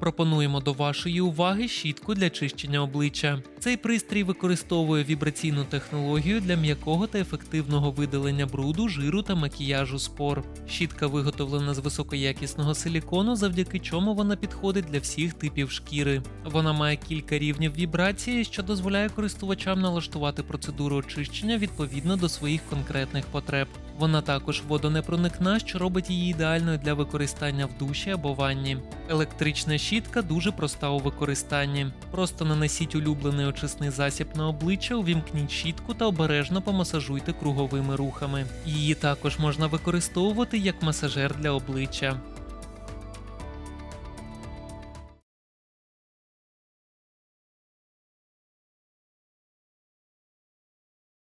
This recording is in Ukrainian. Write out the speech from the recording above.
Пропонуємо до вашої уваги щітку для чищення обличчя. Цей пристрій використовує вібраційну технологію для м'якого та ефективного видалення бруду, жиру та макіяжу спор. Щітка виготовлена з високоякісного силікону, завдяки чому вона підходить для всіх типів шкіри. Вона має кілька рівнів вібрації, що дозволяє користувачам налаштувати процедуру очищення відповідно до своїх конкретних потреб. Вона також водонепроникна, що робить її ідеальною для використання в душі або ванні. Електрична щітка дуже проста у використанні. Просто нанесіть улюблений очисний засіб на обличчя, увімкніть щітку та обережно помасажуйте круговими рухами. Її також можна використовувати як масажер для обличчя.